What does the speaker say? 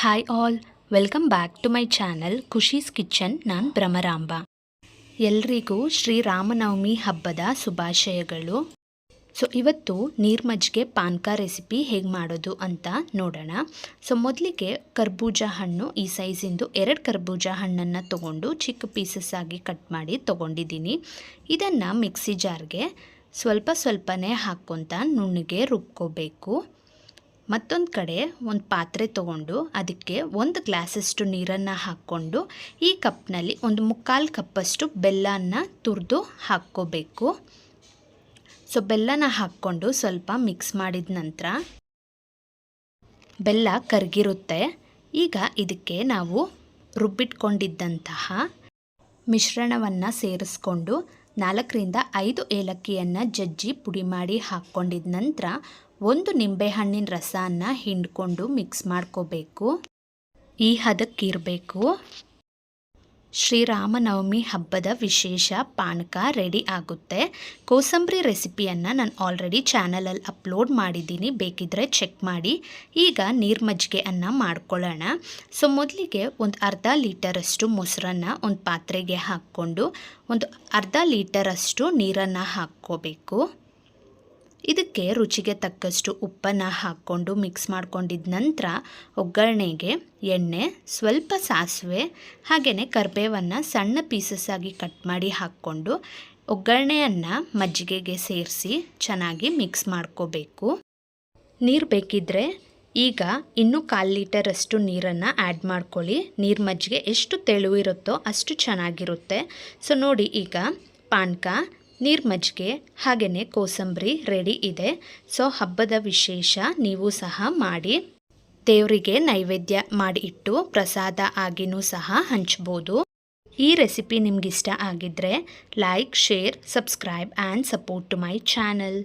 Hi all welcome back to my channel Khushi's kitchen ನಾನು ಭ್ರಮರಾಂಬ ಎಲ್ರಿಗೂ ಶ್ರೀರಾಮನವಮಿ ಹಬ್ಬದ ಶುಭಾಶಯಗಳು. ಸೊ ಇವತ್ತು ನೀರ್ಮಜ್ಜಿಗೆ ಪಾನ್ಕ ರೆಸಿಪಿ ಹೇಗೆ ಮಾಡೋದು ಅಂತ ನೋಡೋಣ. ಸೊ ಮೊದಲಿಗೆ ಕರ್ಬೂಜ ಹಣ್ಣು, ಈ ಸೈಜಿಂದು ಎರಡು ಕರ್ಬೂಜ ಹಣ್ಣನ್ನು ತೊಗೊಂಡು ಚಿಕ್ಕ ಪೀಸಸ್ ಆಗಿ ಕಟ್ ಮಾಡಿ ತೊಗೊಂಡಿದ್ದೀನಿ. ಇದನ್ನು ಮಿಕ್ಸಿ ಜಾರ್ಗೆ ಸ್ವಲ್ಪ ಸ್ವಲ್ಪನೇ ಹಾಕ್ಕೊತ ನುಣ್ಣಗೆ ರುಬ್ಕೋಬೇಕು. ಮತ್ತೊಂದು ಕಡೆ ಒಂದು ಪಾತ್ರೆ ತೊಗೊಂಡು ಅದಕ್ಕೆ ಒಂದು ಗ್ಲಾಸಷ್ಟು ನೀರನ್ನು ಹಾಕ್ಕೊಂಡು ಈ ಕಪ್ನಲ್ಲಿ ಒಂದು ಮುಕ್ಕಾಲು ಕಪ್ಪಷ್ಟು ಬೆಲ್ಲನ ತುರಿದು ಹಾಕ್ಕೋಬೇಕು. ಸೊ, ಬೆಲ್ಲನ ಹಾಕ್ಕೊಂಡು ಸ್ವಲ್ಪ ಮಿಕ್ಸ್ ಮಾಡಿದ ನಂತರ ಬೆಲ್ಲ ಕರಗಿರುತ್ತೆ. ಈಗ ಇದಕ್ಕೆ ನಾವು ರುಬ್ಬಿಟ್ಕೊಂಡಿದ್ದಂತಹ ಮಿಶ್ರಣವನ್ನು ಸೇರಿಸ್ಕೊಂಡು ನಾಲ್ಕರಿಂದ ಐದು ಏಲಕ್ಕಿಯನ್ನು ಜಜ್ಜಿ ಪುಡಿ ಮಾಡಿ ಹಾಕ್ಕೊಂಡಿದ ನಂತರ ಒಂದು ನಿಂಬೆಹಣ್ಣಿನ ರಸನ ಹಿಂಡ್ಕೊಂಡು ಮಿಕ್ಸ್ ಮಾಡ್ಕೋಬೇಕು. ಈ ಹದಕ್ಕಿರಬೇಕು ಶ್ರೀರಾಮನವಮಿ ಹಬ್ಬದ ವಿಶೇಷ ಪಾನಕ ರೆಡಿ ಆಗುತ್ತೆ. ಕೋಸಂಬರಿ ರೆಸಿಪಿಯನ್ನು ನಾನು ಆಲ್ರೆಡಿ ಚಾನಲಲ್ಲಿ ಅಪ್ಲೋಡ್ ಮಾಡಿದ್ದೀನಿ. ಬೇಕಿದ್ದರೆ ಚೆಕ್ ಮಾಡಿ. ಈಗ ನೀರು ಮಜ್ಜಿಗೆಯನ್ನು ಮಾಡ್ಕೊಳ್ಳೋಣ. ಸೊ, ಮೊದಲಿಗೆ ಒಂದು ಅರ್ಧ ಲೀಟರಷ್ಟು ಮೊಸರನ್ನು ಒಂದು ಪಾತ್ರೆಗೆ ಹಾಕ್ಕೊಂಡು, ಒಂದು ಅರ್ಧ ಲೀಟರಷ್ಟು ನೀರನ್ನು ಹಾಕ್ಕೋಬೇಕು. ಇದಕ್ಕೆ ರುಚಿಗೆ ತಕ್ಕಷ್ಟು ಉಪ್ಪನ್ನು ಹಾಕ್ಕೊಂಡು ಮಿಕ್ಸ್ ಮಾಡ್ಕೊಂಡಿದ ನಂತರ ಒಗ್ಗರಣೆಗೆ ಎಣ್ಣೆ, ಸ್ವಲ್ಪ ಸಾಸಿವೆ ಹಾಗೆಯೇ ಕರಿಬೇವನ್ನು ಸಣ್ಣ ಪೀಸಸ್ ಆಗಿ ಕಟ್ ಮಾಡಿ ಹಾಕ್ಕೊಂಡು ಒಗ್ಗರಣೆಯನ್ನು ಮಜ್ಜಿಗೆಗೆ ಸೇರಿಸಿ ಚೆನ್ನಾಗಿ ಮಿಕ್ಸ್ ಮಾಡ್ಕೋಬೇಕು. ನೀರು ಬೇಕಿದ್ದರೆ ಈಗ ಇನ್ನೂ ಕಾಲು ಲೀಟರಷ್ಟು ನೀರನ್ನು ಆ್ಯಡ್ ಮಾಡ್ಕೊಳ್ಳಿ. ನೀರು ಮಜ್ಜಿಗೆ ಎಷ್ಟು ತೆಳುವಿರುತ್ತೋ ಅಷ್ಟು ಚೆನ್ನಾಗಿರುತ್ತೆ. ಸೊ ನೋಡಿ ಈಗ ಪಾನಕ ನೀರು ಮಜ್ಜಿಗೆ ಹಾಗೆಯೇ ಕೋಸಂಬರಿ ರೆಡಿ ಇದೆ. ಸೊ ಹಬ್ಬದ ವಿಶೇಷ ನೀವು ಸಹ ಮಾಡಿ, ದೇವರಿಗೆ ನೈವೇದ್ಯ ಮಾಡಿ ಇಟ್ಟು ಪ್ರಸಾದ ಆಗಿನೂ ಸಹ ಹಂಚ್ಬೋದು. ಈ ರೆಸಿಪಿ ನಿಮಗಿಷ್ಟ ಆಗಿದ್ದರೆ like share subscribe and support to my channel